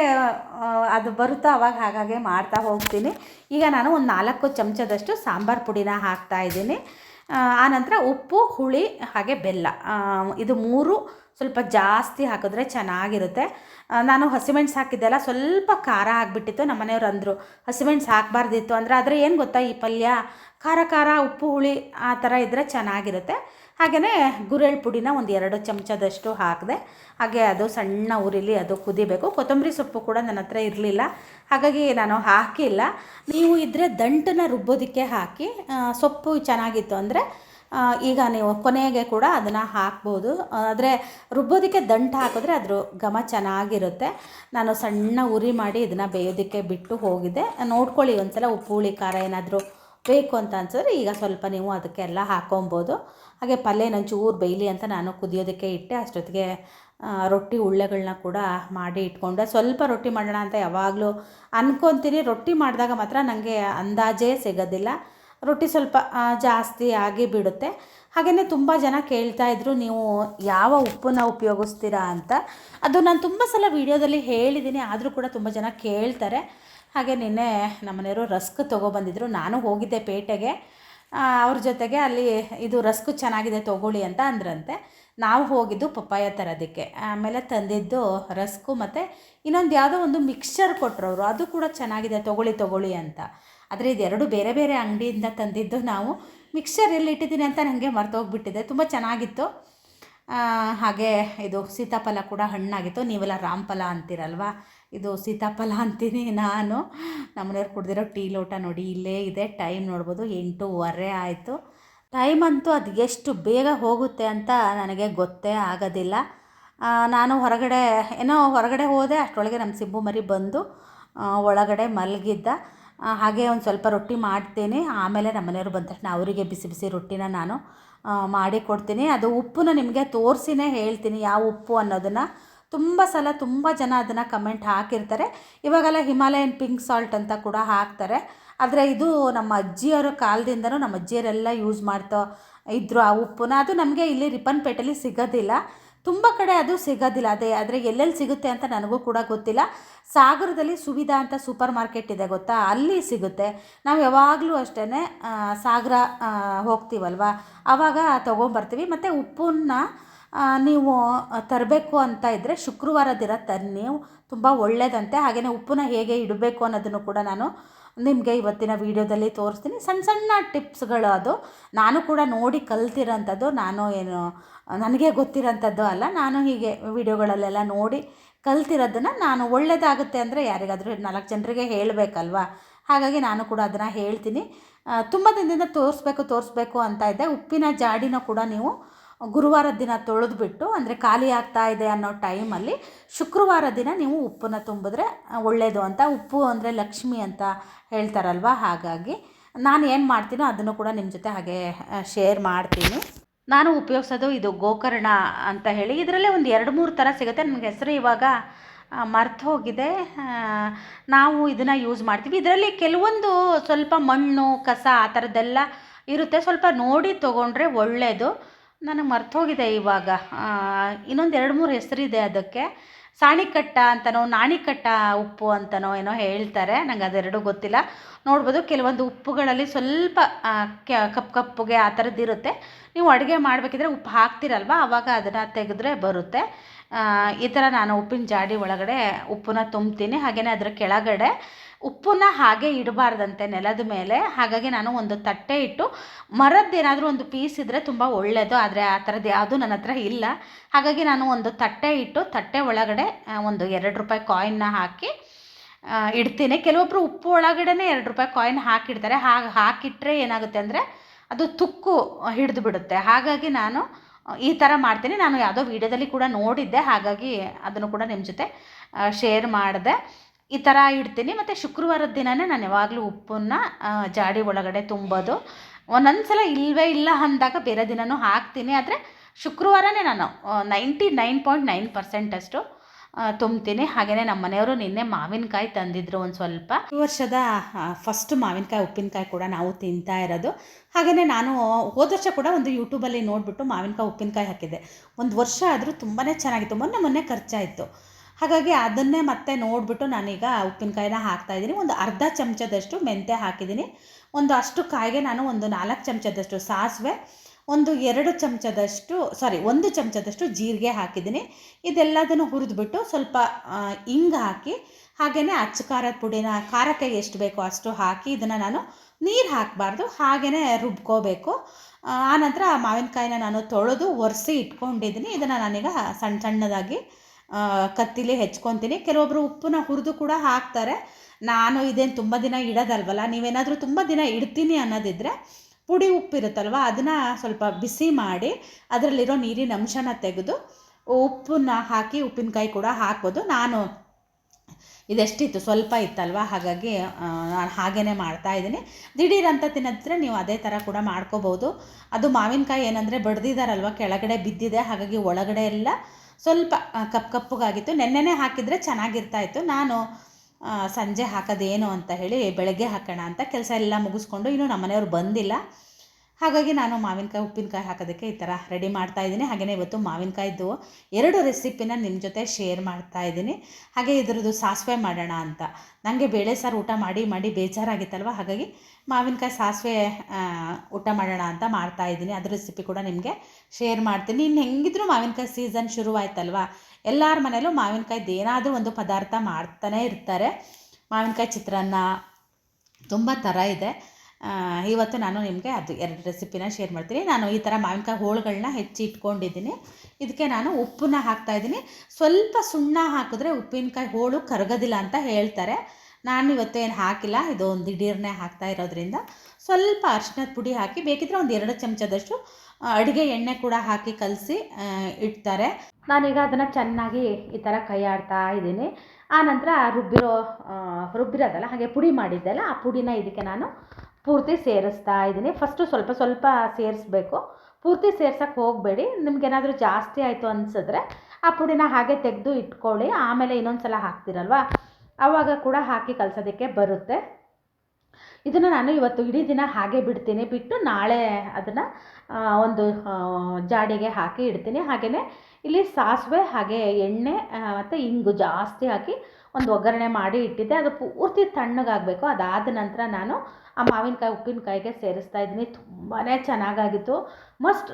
ಅದು ಬರುತ್ತೋ ಅವಾಗ ಹಾಗಾಗಿ ಮಾಡ್ತಾ ಹೋಗ್ತೀನಿ. ಈಗ ನಾನು ಒಂದು ನಾಲ್ಕು ಚಮಚದಷ್ಟು ಸಾಂಬಾರು ಪುಡಿನ ಹಾಕ್ತಾ ಇದ್ದೀನಿ. ಆನಂತರ ಉಪ್ಪು, ಹುಳಿ, ಹಾಗೆ ಬೆಲ್ಲ. ಇದು ಮೂರು ಸ್ವಲ್ಪ ಜಾಸ್ತಿ ಹಾಕಿದ್ರೆ ಚೆನ್ನಾಗಿರುತ್ತೆ. ನಾನು ಹಸಿಮೆಣ್ಸು ಹಾಕಿದ್ದೆಲ್ಲ ಸ್ವಲ್ಪ ಖಾರ ಆಗಿಬಿಟ್ಟಿತ್ತು. ನಮ್ಮ ಮನೆಯವ್ರು ಅಂದರು ಹಸಿಮೆಣ್ಸು ಹಾಕಬಾರ್ದಿತ್ತು. ಅಂದರೆ ಆದರೆ ಏನು ಗೊತ್ತಾ ಈ ಪಲ್ಯ? ಖಾರ ಖಾರ ಉಪ್ಪು ಹುಳಿ ಆ ಥರ ಇದ್ದರೆ ಚೆನ್ನಾಗಿರುತ್ತೆ. ಹಾಗೆಯೇ ಗುರೆಳ್ ಪುಡಿನ ಒಂದು ಎರಡು ಚಮಚದಷ್ಟು ಹಾಕಿದೆ, ಹಾಗೆ ಅದು ಸಣ್ಣ ಉರಿಲಿ ಅದು ಕುದಿಬೇಕು. ಕೊತ್ತಂಬರಿ ಸೊಪ್ಪು ಕೂಡ ನನ್ನ ಹತ್ರ ಇರಲಿಲ್ಲ. ಹಾಗಾಗಿ ನಾನು ಹಾಕಿಲ್ಲ. ನೀವು ಇದ್ದರೆ ದಂಟನ್ನ ರುಬ್ಬೋದಕ್ಕೆ ಹಾಕಿ ಸೊಪ್ಪು ಚೆನ್ನಾಗಿತ್ತು ಅಂದರೆ ಈಗ ನೀವು ಕೊನೆಗೆ ಕೂಡ ಅದನ್ನು ಹಾಕ್ಬೋದು. ಆದರೆ ರುಬ್ಬೋದಕ್ಕೆ ದಂಟು ಹಾಕಿದ್ರೆ ಅದ್ರ ಘಮ ಚೆನ್ನಾಗಿರುತ್ತೆ. ನಾನು ಸಣ್ಣ ಉರಿ ಮಾಡಿ ಇದನ್ನು ಬೇಯೋದಕ್ಕೆ ಬಿಟ್ಟು ಹೋಗಿದ್ದೆ. ನೋಡ್ಕೊಳ್ಳಿ ಒಂದು ಸಲ ಉಪ್ಪು ಹುಳಿ ಖಾರ ಏನಾದರೂ ಬೇಕು ಅಂತ ಅನ್ಸಿದ್ರೆ ಈಗ ಸ್ವಲ್ಪ ನೀವು ಅದಕ್ಕೆಲ್ಲ ಹಾಕೊಬೋದು. ಹಾಗೆ ಪಲ್ಯ ನಂಚೂರು ಬೇಯಲಿ ಅಂತ ನಾನು ಕುದಿಯೋದಕ್ಕೆ ಇಟ್ಟೆ. ಅಷ್ಟೊತ್ತಿಗೆ ರೊಟ್ಟಿ ಉಳ್ಳೆಗಳನ್ನ ಕೂಡ ಮಾಡಿ ಇಟ್ಕೊಂಡೆ. ಸ್ವಲ್ಪ ರೊಟ್ಟಿ ಮಾಡೋಣ ಅಂತ ಯಾವಾಗಲೂ ಅನ್ಕೊಂತೀನಿ. ರೊಟ್ಟಿ ಮಾಡಿದಾಗ ಮಾತ್ರ ನನಗೆ ಅಂದಾಜೇ ಸಿಗೋದಿಲ್ಲ. ರೊಟ್ಟಿ ಸ್ವಲ್ಪ ಜಾಸ್ತಿ ಆಗಿ ಬಿಡುತ್ತೆ. ಹಾಗೆಯೇ ತುಂಬ ಜನ ಕೇಳ್ತಾ ಇದ್ರು, ನೀವು ಯಾವ ಉಪ್ಪನ್ನು ಉಪಯೋಗಿಸ್ತೀರಾ ಅಂತ. ಅದು ನಾನು ತುಂಬ ಸಲ ವೀಡಿಯೋದಲ್ಲಿ ಹೇಳಿದ್ದೀನಿ, ಆದರೂ ಕೂಡ ತುಂಬ ಜನ ಕೇಳ್ತಾರೆ. ಹಾಗೆ ನಿನ್ನೆ ನಮ್ಮನೆಯವರು ರಸ್ಕ್ ತೊಗೊಬಂದಿದ್ರು. ನಾನು ಹೋಗಿದ್ದೆ ಪೇಟೆಗೆ. ಅವ್ರ ಜೊತೆಗೆ ಅಲ್ಲಿ ಇದು ರಸ್ಕು ಚೆನ್ನಾಗಿದೆ ತೊಗೊಳ್ಳಿ ಅಂತ ಅಂದ್ರಂತೆ. ನಾವು ಹೋಗಿದ್ದು ಪಪ್ಪಾಯ ತರೋದಕ್ಕೆ. ಆಮೇಲೆ ತಂದಿದ್ದು ರಸ್ಕು ಮತ್ತು ಇನ್ನೊಂದು ಯಾವುದೋ ಒಂದು ಮಿಕ್ಸ್ಚರ್ ಕೊಟ್ಟರು ಅವರು. ಅದು ಕೂಡ ಚೆನ್ನಾಗಿದೆ, ತೊಗೊಳ್ಳಿ ತೊಗೊಳ್ಳಿ ಅಂತ. ಆದರೆ ಇದೆರಡು ಬೇರೆ ಬೇರೆ ಅಂಗಡಿಯಿಂದ ತಂದಿದ್ದು ನಾವು ಮಿಕ್ಸ್ಚರ್ ಎಲ್ಲಿ ಇಟ್ಟಿದ್ದೀನಿ ಅಂತ ನನಗೆ ಮರ್ತೋಗ್ಬಿಟ್ಟಿದೆ. ತುಂಬ ಚೆನ್ನಾಗಿತ್ತು. ಹಾಗೆ ಇದು ಸೀತಾಫಲ ಕೂಡ ಹಣ್ಣಾಗಿತ್ತು. ನೀವೆಲ್ಲ ರಾಮಫಲ ಅಂತೀರಲ್ವಾ? ಇದು ಸೀತಾಫಲ ಅಂತೀನಿ ನಾನು. ನಮ್ಮನೆಯವ್ರು ಕುಡ್ದಿರೋ ಟೀ ಲೋಟ ನೋಡಿ, ಇಲ್ಲೇ ಇದೆ, ಟೈಮ್ ನೋಡ್ಬೋದು, ಎಂಟೂವರೆ ಆಯಿತು. ಟೈಮ್ ಅಂತೂ ಅದು ಎಷ್ಟು ಬೇಗ ಹೋಗುತ್ತೆ ಅಂತ ನನಗೆ ಗೊತ್ತೇ ಆಗೋದಿಲ್ಲ. ನಾನು ಹೊರಗಡೆ, ಏನೋ ಹೊರಗಡೆ ಹೋದೆ, ಅಷ್ಟರೊಳಗೆ ನಮ್ಮ ಸಿಬ್ಬು ಮರಿ ಬಂದು ಒಳಗಡೆ ಮಲಗಿದ್ದ. ಹಾಗೆ ಒಂದು ಸ್ವಲ್ಪ ರೊಟ್ಟಿ ಮಾಡ್ತೀನಿ. ಆಮೇಲೆ ನಮ್ಮ ಮನೆಯವ್ರು ಬಂದ ತಕ್ಷಣ ಅವರಿಗೆ ಬಿಸಿ ಬಿಸಿ ರೊಟ್ಟಿನ ನಾನು ಮಾಡಿ ಕೊಡ್ತೀನಿ. ಅದು ಉಪ್ಪನ್ನ ನಿಮಗೆ ತೋರಿಸಿನೇ ಹೇಳ್ತೀನಿ, ಯಾವ ಉಪ್ಪು ಅನ್ನೋದನ್ನು. ತುಂಬ ಸಲ ತುಂಬ ಜನ ಅದನ್ನು ಕಮೆಂಟ್ ಹಾಕಿರ್ತಾರೆ. ಇವಾಗೆಲ್ಲ ಹಿಮಾಲಯನ್ ಪಿಂಕ್ ಸಾಲ್ಟ್ ಅಂತ ಕೂಡ ಹಾಕ್ತಾರೆ. ಆದರೆ ಇದು ನಮ್ಮ ಅಜ್ಜಿಯವರ ಕಾಲದಿಂದನೂ ನಮ್ಮ ಅಜ್ಜಿಯರೆಲ್ಲ ಯೂಸ್ ಮಾಡ್ತಾ ಇದ್ದರು ಆ ಉಪ್ಪನ್ನ ಅದು ನಮಗೆ ಇಲ್ಲಿ ರಿಪ್ಪನ್ಪೇಟೆಯಲ್ಲಿ ಸಿಗೋದಿಲ್ಲ. ತುಂಬ ಕಡೆ ಅದು ಸಿಗೋದಿಲ್ಲ. ಅದೇ, ಆದರೆ ಎಲ್ಲೆಲ್ಲಿ ಸಿಗುತ್ತೆ ಅಂತ ನನಗೂ ಕೂಡ ಗೊತ್ತಿಲ್ಲ. ಸಾಗರದಲ್ಲಿ ಸುವಿಧಾ ಅಂತ ಸೂಪರ್ ಮಾರ್ಕೆಟ್ ಇದೆ ಗೊತ್ತಾ? ಅಲ್ಲಿ ಸಿಗುತ್ತೆ. ನಾವು ಯಾವಾಗಲೂ ಅಷ್ಟೇ ಸಾಗರ ಹೋಗ್ತೀವಲ್ವಾ? ಆವಾಗ ತೊಗೊಂಬರ್ತೀವಿ. ಮತ್ತು ಉಪ್ಪನ್ನ ನೀವು ತರಬೇಕು ಅಂತ ಇದ್ದರೆ ಶುಕ್ರವಾರ ದಿನ ತನ್ನಿ. ತುಂಬ ಒಳ್ಳೆಯದಂತೆ ಹಾಗೆಯೇ ಉಪ್ಪನ್ನ ಹೇಗೆ ಇಡಬೇಕು ಅನ್ನೋದನ್ನು ಕೂಡ ನಾನು ನಿಮಗೆ ಇವತ್ತಿನ ವೀಡಿಯೋದಲ್ಲಿ ತೋರಿಸ್ತೀನಿ. ಸಣ್ಣ ಸಣ್ಣ ಟಿಪ್ಸ್ಗಳು ಅದು. ನಾನು ಕೂಡ ನೋಡಿ ಕಲ್ತಿರೋಂಥದ್ದು. ನಾನು ಏನು, ನನಗೆ ಗೊತ್ತಿರೋಂಥದ್ದು ಅಲ್ಲ. ನಾನು ಹೀಗೆ ವೀಡಿಯೋಗಳಲ್ಲೆಲ್ಲ ನೋಡಿ ಕಲ್ತಿರೋದನ್ನು ನಾನು ಒಳ್ಳೆಯದಾಗುತ್ತೆ ಅಂದರೆ ಯಾರಿಗಾದರೂ ನಾಲ್ಕು ಜನರಿಗೆ ಹೇಳಬೇಕಲ್ವಾ? ಹಾಗಾಗಿ ನಾನು ಕೂಡ ಅದನ್ನು ಹೇಳ್ತೀನಿ. ತುಂಬ ದಿನದಿಂದ ತೋರಿಸ್ಬೇಕು ತೋರಿಸ್ಬೇಕು ಅಂತ ಇದ್ದೆ ಉಪ್ಪಿನ ಜಾಡಿನ ಕೂಡ ನೀವು ಗುರುವಾರ ದಿನ ತೊಳೆದ್ಬಿಟ್ಟು ಅಂದರೆ ಖಾಲಿ ಆಗ್ತಾ ಇದೆ ಅನ್ನೋ ಟೈಮಲ್ಲಿ ಶುಕ್ರವಾರ ದಿನ ನೀವು ಉಪ್ಪನ್ನು ತುಂಬಿದ್ರೆ ಒಳ್ಳೆಯದು ಅಂತ. ಉಪ್ಪು ಅಂದರೆ ಲಕ್ಷ್ಮಿ ಅಂತ ಹೇಳ್ತಾರಲ್ವ? ಹಾಗಾಗಿ ನಾನು ಏನು ಮಾಡ್ತೀನೋ ಅದನ್ನು ಕೂಡ ನಿಮ್ಮ ಜೊತೆ ಹಾಗೆ ಶೇರ್ ಮಾಡ್ತೀನಿ. ನಾನು ಉಪಯೋಗಿಸೋದು ಇದು ಗೋಕರ್ಣ ಅಂತ ಹೇಳಿ. ಇದರಲ್ಲೇ ಒಂದು ಎರಡು ಮೂರು ಥರ ಸಿಗುತ್ತೆ. ನನಗೆ ಹೆಸರು ಇವಾಗ ಮರ್ತು ಹೋಗಿದೆ. ನಾವು ಇದನ್ನು ಯೂಸ್ ಮಾಡ್ತೀವಿ. ಇದರಲ್ಲಿ ಕೆಲವೊಂದು ಸ್ವಲ್ಪ ಮಣ್ಣು, ಕಸ ಆ ಥರದ್ದೆಲ್ಲ ಇರುತ್ತೆ. ಸ್ವಲ್ಪ ನೋಡಿ ತೊಗೊಂಡ್ರೆ ಒಳ್ಳೆಯದು ನನಗೆ ಮರ್ತೋಗಿದೆ ಇವಾಗ. ಇನ್ನೊಂದು ಎರಡು ಮೂರು ಹೆಸರಿದೆ ಅದಕ್ಕೆ. ಸಾಣಿಕಟ್ಟ ಅಂತನೋ, ನಾಣಿಕಟ್ಟ ಉಪ್ಪು ಅಂತನೋ ಏನೋ ಹೇಳ್ತಾರೆ. ನನಗೆ ಅದೆರಡು ಗೊತ್ತಿಲ್ಲ. ನೋಡ್ಬೋದು ಕೆಲವೊಂದು ಉಪ್ಪುಗಳಲ್ಲಿ ಸ್ವಲ್ಪ ಕಪ್ಪು ಕಪ್ಪುಗೆ ಆ ಥರದ್ದು ಇರುತ್ತೆ. ನೀವು ಅಡುಗೆ ಮಾಡಬೇಕಿದ್ರೆ ಉಪ್ಪು ಹಾಕ್ತಿರಲ್ವ? ಆವಾಗ ಅದನ್ನು ತೆಗೆದ್ರೆ ಬರುತ್ತೆ. ಈ ಥರ ನಾನು ಉಪ್ಪಿನ ಜಾಡಿ ಒಳಗಡೆ ಉಪ್ಪನ್ನ ತುಂಬ್ತೀನಿ. ಹಾಗೆಯೇ ಅದರ ಕೆಳಗಡೆ ಉಪ್ಪನ್ನ ಹಾಗೆ ಇಡಬಾರ್ದಂತೆ ನೆಲದ ಮೇಲೆ. ಹಾಗಾಗಿ ನಾನು ಒಂದು ತಟ್ಟೆ ಇಟ್ಟು ಮರದ್ದೇನಾದರೂ ಒಂದು ಪೀಸ್ ಇದ್ದರೆ ತುಂಬ ಒಳ್ಳೆಯದು ಆದರೆ ಆ ಥರದ್ದು ಯಾವುದೂ ನನ್ನ ಹತ್ರ ಇಲ್ಲ. ಹಾಗಾಗಿ ನಾನು ಒಂದು ತಟ್ಟೆ ಇಟ್ಟು ತಟ್ಟೆ ಒಳಗಡೆ ಒಂದು ಎರಡು ರೂಪಾಯಿ ಕಾಯಿನ್ನ ಹಾಕಿ ಇಡ್ತೀನಿ. ಕೆಲವೊಬ್ಬರು ಉಪ್ಪು ಒಳಗಡೆನೇ ಎರಡು ರೂಪಾಯಿ ಕಾಯಿನ್ ಹಾಕಿಡ್ತಾರೆ. ಹಾಗೆ ಹಾಕಿಟ್ರೆ ಏನಾಗುತ್ತೆ ಅಂದರೆ ಅದು ತುಕ್ಕು ಹಿಡಿದು ಬಿಡುತ್ತೆ. ಹಾಗಾಗಿ ನಾನು ಈ ಥರ ಮಾಡ್ತೀನಿ. ನಾನು ಯಾವುದೋ ವೀಡಿಯೋದಲ್ಲಿ ಕೂಡ ನೋಡಿದ್ದೆ. ಹಾಗಾಗಿ ಅದನ್ನು ಕೂಡ ನಿಮ್ಮ ಜೊತೆ ಶೇರ್ ಮಾಡಿದೆ. ಈ ಥರ ಇಡ್ತೀನಿ. ಮತ್ತು ಶುಕ್ರವಾರದ ದಿನವೇ ನಾನು ಯಾವಾಗಲೂ ಉಪ್ಪನ್ನು ಜಾಡಿ ಒಳಗಡೆ ತುಂಬೋದು. ಒಂದೊಂದು ಸಲ ಇಲ್ಲವೇ ಇಲ್ಲ ಅಂದಾಗ ಬೇರೆ ದಿನವೂ ಹಾಕ್ತೀನಿ. ಆದರೆ ಶುಕ್ರವಾರನೇ ನಾನು ನೈಂಟಿ ನೈನ್ ಪಾಯಿಂಟ್ ನೈನ್ ಪರ್ಸೆಂಟಷ್ಟು ತುಂಬ್ತೀನಿ. ಹಾಗೆಯೇ ನಮ್ಮ ಮನೆಯವರು ನಿನ್ನೆ ಮಾವಿನಕಾಯಿ ತಂದಿದ್ರು ಒಂದು ಸ್ವಲ್ಪ. ಈ ವರ್ಷದ ಫಸ್ಟ್ ಮಾವಿನಕಾಯಿ, ಉಪ್ಪಿನಕಾಯಿ ಕೂಡ ನಾವು ತಿಂತಾ ಇರೋದು. ಹಾಗೆಯೇ ನಾನು ಹೋದ ವರ್ಷ ಕೂಡ ಒಂದು ಯೂಟ್ಯೂಬಲ್ಲಿ ನೋಡಿಬಿಟ್ಟು ಮಾವಿನಕಾಯಿ, ಉಪ್ಪಿನಕಾಯಿ ಹಾಕಿದ್ದೆ. ಒಂದು ವರ್ಷ ಆದರೂ ತುಂಬಾ ಚೆನ್ನಾಗಿತ್ತು. ಮೊನ್ನೆ ಮೊನ್ನೆ ಖರ್ಚಾಯಿತು. ಹಾಗಾಗಿ ಅದನ್ನೇ ಮತ್ತೆ ನೋಡಿಬಿಟ್ಟು ನಾನೀಗ ಉಪ್ಪಿನಕಾಯಿನ ಹಾಕ್ತಾಯಿದ್ದೀನಿ ಒಂದು ಅರ್ಧ ಚಮಚದಷ್ಟು ಮೆಂತ್ಯ ಹಾಕಿದ್ದೀನಿ. ಒಂದು ಅಷ್ಟು ಕಾಯಿಗೆ ನಾನು ಒಂದು ನಾಲ್ಕು ಚಮಚದಷ್ಟು ಸಾಸಿವೆ, ಒಂದು ಎರಡು ಚಮಚದಷ್ಟು ಸಾರಿ ಒಂದು ಚಮಚದಷ್ಟು ಜೀರಿಗೆ ಹಾಕಿದ್ದೀನಿ. ಇದೆಲ್ಲದನ್ನು ಹುರಿದ್ಬಿಟ್ಟು ಸ್ವಲ್ಪ ಹಿಂಗ್ ಹಾಕಿ ಹಾಗೆಯೇ ಅಚ್ಚ ಖಾರದ ಪುಡಿನ, ಖಾರಕ್ಕೆ ಎಷ್ಟು ಬೇಕೋ ಅಷ್ಟು ಹಾಕಿ ಇದನ್ನು ನಾನು ನೀರು ಹಾಕಬಾರ್ದು ಹಾಗೆಯೇ ರುಬ್ಕೋಬೇಕು. ಆನಂತರ ಮಾವಿನಕಾಯಿನ ನಾನು ತೊಳೆದು ಒರೆಸಿ ಇಟ್ಕೊಂಡಿದ್ದೀನಿ. ಇದನ್ನು ನಾನೀಗ ಸಣ್ಣ ಸಣ್ಣದಾಗಿ ಕತ್ತಿಲಿ ಹೆಚ್ಕೊತೀನಿ. ಕೆಲವೊಬ್ಬರು ಉಪ್ಪನ್ನ ಹುರಿದು ಕೂಡ ಹಾಕ್ತಾರೆ. ನಾನು ಇದೇನು ತುಂಬ ದಿನ ಇಡೋದಲ್ವಲ್ಲ, ನೀವೇನಾದರೂ ತುಂಬ ದಿನ ಇಡ್ತೀನಿ ಅನ್ನೋದಿದ್ದರೆ ಪುಡಿ ಉಪ್ಪಿರುತ್ತಲ್ವ, ಅದನ್ನು ಸ್ವಲ್ಪ ಬಿಸಿ ಮಾಡಿ ಅದರಲ್ಲಿರೋ ನೀರಿನ ಅಂಶನ ತೆಗೆದು ಉಪ್ಪನ್ನ ಹಾಕಿ ಉಪ್ಪಿನಕಾಯಿ ಕೂಡ ಹಾಕ್ಬೋದು. ನಾನು ಇದೆಷ್ಟಿತ್ತು, ಸ್ವಲ್ಪ ಇತ್ತಲ್ವ, ಹಾಗಾಗಿ ನಾನು ಹಾಗೇ ಮಾಡ್ತಾಯಿದ್ದೀನಿ ದಿಢೀರ್ ಅಂತ ತಿನ್ನೋದ್ರೆ ನೀವು ಅದೇ ಥರ ಕೂಡ ಮಾಡ್ಕೋಬೋದು ಅದು ಮಾವಿನಕಾಯಿ ಏನಂದರೆ ಬಡ್ದಿದಾರಲ್ವ, ಕೆಳಗಡೆ ಬಿದ್ದಿದೆ, ಹಾಗಾಗಿ ಒಳಗಡೆ ಎಲ್ಲ ಸ್ವಲ್ಪ ಕಪ್ಪು ಕಪ್ಪಗಾಗಿತ್ತು. ನೆನ್ನೆನೇ ಹಾಕಿದರೆ ಚೆನ್ನಾಗಿರ್ತಾಯಿತ್ತು. ನಾನು ಸಂಜೆ ಹಾಕೋದೇನು ಅಂತ ಹೇಳಿ ಬೆಳಗ್ಗೆ ಹಾಕೋಣ ಅಂತ ಕೆಲಸ ಎಲ್ಲ ಮುಗಿಸ್ಕೊಂಡು ಇನ್ನೂ ನಮ್ಮ ಮನೆಯವ್ರು ಬಂದಿಲ್ಲ. ಹಾಗಾಗಿ ನಾನು ಮಾವಿನಕಾಯಿ, ಉಪ್ಪಿನಕಾಯಿ ಹಾಕೋದಕ್ಕೆ ಈ ಥರ ರೆಡಿ ಮಾಡ್ತಾ ಇದ್ದೀನಿ. ಹಾಗೆಯೇ ಇವತ್ತು ಮಾವಿನಕಾಯಿದ್ದು ಎರಡು ರೆಸಿಪಿನ ನಿಮ್ಮ ಜೊತೆ ಶೇರ್ ಮಾಡ್ತಾ ಇದ್ದೀನಿ. ಹಾಗೆ ಇದ್ರದ್ದು ಸಾಸಿವೆ ಮಾಡೋಣ ಅಂತ. ನನಗೆ ಬೇಳೆ ಸಾರು ಊಟ ಮಾಡಿ ಮಾಡಿ ಬೇಜಾರಾಗಿತ್ತಲ್ವ? ಹಾಗಾಗಿ ಮಾವಿನಕಾಯಿ ಸಾಸಿವೆ ಊಟ ಮಾಡೋಣ ಅಂತ ಮಾಡ್ತಾ ಇದ್ದೀನಿ. ಅದ್ರ ರೆಸಿಪಿ ಕೂಡ ನಿಮಗೆ ಶೇರ್ ಮಾಡ್ತೀನಿ. ಇನ್ನು ಹೆಂಗಿದ್ರು ಮಾವಿನಕಾಯಿ ಸೀಸನ್ ಶುರುವಾಯ್ತಲ್ವಾ? ಎಲ್ಲರ ಮನೇಲೂ ಮಾವಿನಕಾಯಿ ಏನಾದರೂ ಒಂದು ಪದಾರ್ಥ ಮಾಡ್ತಾನೆ ಇರ್ತಾರೆ. ಮಾವಿನಕಾಯಿ ಚಿತ್ರಾನ್ನ ತುಂಬ ಥರ ಇದೆ. ಇವತ್ತು ನಾನು ನಿಮಗೆ ಅದು ಎರಡು ರೆಸಿಪಿನ ಶೇರ್ ಮಾಡ್ತೀನಿ. ನಾನು ಈ ಥರ ಮಾವಿನಕಾಯಿ ಹೋಳುಗಳನ್ನ ಹೆಚ್ಚಿ ಇಟ್ಕೊಂಡಿದ್ದೀನಿ. ಇದಕ್ಕೆ ನಾನು ಉಪ್ಪನ್ನ ಹಾಕ್ತಾಯಿದ್ದೀನಿ ಸ್ವಲ್ಪ ಸುಣ್ಣ ಹಾಕಿದ್ರೆ ಉಪ್ಪಿನಕಾಯಿ ಹೋಳು ಕರಗೋದಿಲ್ಲ ಅಂತ ಹೇಳ್ತಾರೆ. ನಾನು ಇವತ್ತು ಏನು ಹಾಕಿಲ್ಲ, ಇದು ಒಂದು ದಿಢೀರ್ನೇ ಹಾಕ್ತಾ ಇರೋದ್ರಿಂದ. ಸ್ವಲ್ಪ ಅರಿಶಿನದ ಪುಡಿ ಹಾಕಿ, ಬೇಕಿದ್ರೆ ಒಂದು ಎರಡು ಚಮಚದಷ್ಟು ಅಡುಗೆ ಎಣ್ಣೆ ಕೂಡ ಹಾಕಿ ಕಲಸಿ ಇಡ್ತಾರೆ. ನಾನೀಗ ಅದನ್ನು ಚೆನ್ನಾಗಿ ಈ ಥರ ಕೈ ಆಡ್ತಾ ಇದ್ದೀನಿ. ಆನಂತರ ರುಬ್ಬಿರೋ ರುಬ್ಬಿರೋದಲ್ಲ, ಹಾಗೆ ಪುಡಿ ಮಾಡಿದ್ದೆಲ್ಲ, ಆ ಪುಡಿನ ಇದಕ್ಕೆ ನಾನು ಪೂರ್ತಿ ಸೇರಿಸ್ತಾ ಇದ್ದೀನಿ. ಫಸ್ಟು ಸ್ವಲ್ಪ ಸ್ವಲ್ಪ ಸೇರಿಸ್ಬೇಕು. ಪೂರ್ತಿ ಸೇರ್ಸೋಕ್ಕೆ ಹೋಗಬೇಡಿ. ನಿಮ್ಗೇನಾದರೂ ಜಾಸ್ತಿ ಆಯಿತು ಅನಿಸಿದ್ರೆ ಆ ಪುಡಿನ ಹಾಗೆ ತೆಗೆದು ಇಟ್ಕೊಳ್ಳಿ. ಆಮೇಲೆ ಇನ್ನೊಂದು ಸಲ ಹಾಕ್ತಿರಲ್ವ? ಆವಾಗ ಕೂಡ ಹಾಕಿ ಕಲಸೋದಕ್ಕೆ ಬರುತ್ತೆ. ಇದನ್ನು ನಾನು ಇವತ್ತು ಇಡೀ ದಿನ ಹಾಗೆ ಬಿಡ್ತೀನಿ. ಬಿಟ್ಟು ನಾಳೆ ಅದನ್ನು ಒಂದು ಜಾಡಿಗೆ ಹಾಕಿ ಇಡ್ತೀನಿ. ಹಾಗೆಯೇ ಇಲ್ಲಿ ಸಾಸಿವೆ ಹಾಗೆ ಎಣ್ಣೆ ಮತ್ತು ಇಂಗು ಜಾಸ್ತಿ ಹಾಕಿ ಒಂದು ಒಗ್ಗರಣೆ ಮಾಡಿ ಇಟ್ಟಿದ್ದೆ. ಅದು ಪೂರ್ತಿ ತಣ್ಣಗಾಗಬೇಕು. ಅದಾದ ನಂತರ ನಾನು ಆ ಮಾವಿನಕಾಯಿ, ಉಪ್ಪಿನಕಾಯಿಗೆ ಸೇರಿಸ್ತಾ ಇದ್ದೀನಿ. ತುಂಬಾ ಚೆನ್ನಾಗಾಗಿತ್ತು. ಮಸ್ಟ್